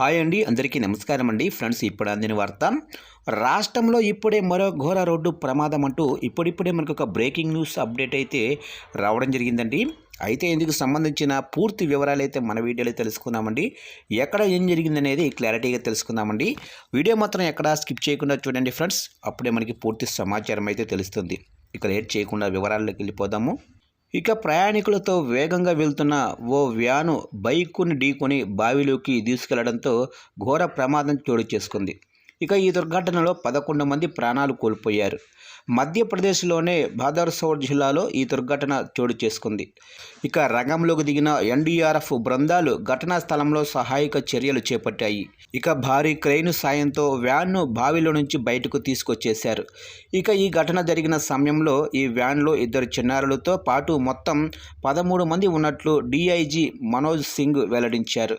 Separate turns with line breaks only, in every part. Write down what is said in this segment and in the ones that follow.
Hi అండి అందరికీ నమస్కారం అండి. ఫ్రెండ్స్ ఇప్పుడు అందిన వార్త. రాష్ట్రంలో ఇప్పుడే మరో ఘోర రోడ్డు ప్రమాదం అంటూ ఇప్పుడిప్పుడే మనకు ఒక బ్రేకింగ్ న్యూస్ అప్డేట్ అయితే రావడం జరిగిందండి. అయితే ఇందుకు సంబంధించిన పూర్తి వివరాలు అయితే మన వీడియోలో తెలుసుకుందామండి. ఎక్కడ ఏం జరిగిందనేది క్లారిటీగా తెలుసుకుందామండి. వీడియో మాత్రం ఎక్కడ స్కిప్ చేయకుండా చూడండి ఫ్రెండ్స్. అప్పుడే మనకి పూర్తి సమాచారం అయితే తెలుస్తుంది. ఇక లేట్ చేయకుండా వివరాల్లోకి వెళ్ళిపోదాము. ఇక ప్రయాణికులతో వేగంగా వెళ్తున్న ఓ వ్యాను బైకుని ఢీకొని బావిలోకి తీసుకెళ్ళడంతో ఘోర ప్రమాదం చోటు చేసుకుంది. ఇక ఈ దుర్ఘటనలో పదకొండు మంది ప్రాణాలు కోల్పోయారు. మధ్యప్రదేశ్లోనే బాదర్సౌర్ జిల్లాలో ఈ దుర్ఘటన చోటు చేసుకుంది. ఇక రంగంలోకి దిగిన ఎన్డీఆర్ఎఫ్ బృందాలు ఘటనా స్థలంలో సహాయక చర్యలు చేపట్టాయి. ఇక భారీ క్రెయిన్ సాయంతో వ్యాన్ను బావిలో నుంచి బయటకు తీసుకొచ్చేశారు. ఇక ఈ ఘటన జరిగిన సమయంలో ఈ వ్యాన్లో ఇద్దరు చిన్నారులతో పాటు మొత్తం పదమూడు మంది ఉన్నట్లు డిఐజీ మనోజ్ సింగ్ వెల్లడించారు.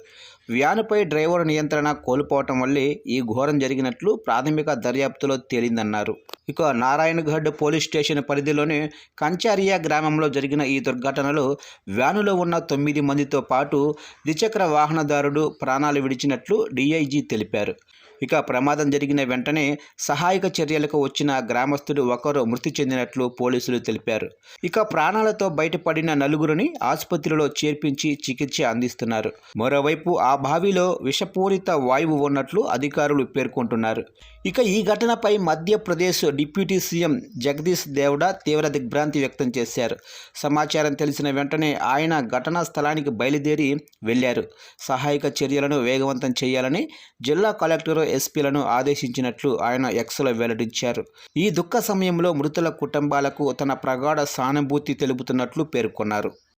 వ్యానుపై డ్రైవర్ నియంత్రణ కోల్పోవటం వల్లే ఈ ఘోరం జరిగినట్లు ప్రాథమిక దర్యాప్తులో తేలిందన్నారు. ఇక నారాయణగఢ్ పోలీస్ స్టేషన్ పరిధిలోని కంచారియా గ్రామంలో జరిగిన ఈ దుర్ఘటనలో వ్యానులో ఉన్న తొమ్మిది మందితో పాటు ద్విచక్ర వాహనదారుడు ప్రాణాలు విడిచినట్లు డీఐజీ తెలిపారు. ఇక ప్రమాదం జరిగిన వెంటనే సహాయక చర్యలకు వచ్చిన గ్రామస్తుడు ఒకరు మృతి చెందినట్లు పోలీసులు తెలిపారు. ఇక ప్రాణాలతో బయటపడిన నలుగురిని ఆసుపత్రిలో చేర్పించి చికిత్స అందిస్తున్నారు. మరోవైపు ఆ బావిలో విషపూరిత వాయువు ఉన్నట్లు అధికారులు పేర్కొంటున్నారు. ఇక ఈ ఘటనపై మధ్యప్రదేశ్ డిప్యూటీ సీఎం జగదీష్ దేవుడా తీవ్ర దిగ్భ్రాంతి వ్యక్తం చేశారు. సమాచారం తెలిసిన వెంటనే ఆయన ఘటనా స్థలానికి బయలుదేరి వెళ్ళారు సహాయక చర్యలను వేగవంతం చేయాలని జిల్లా కలెక్టర్ ఎస్పీలను ఆదేశించినట్లు ఆయన ఎక్స్లో వెల్లడించారు. ఈ దుఃఖ సమయంలో మృతుల కుటుంబాలకు తన ప్రగాఢ సానుభూతి తెలుపుతున్నట్లు పేర్కొన్నారు.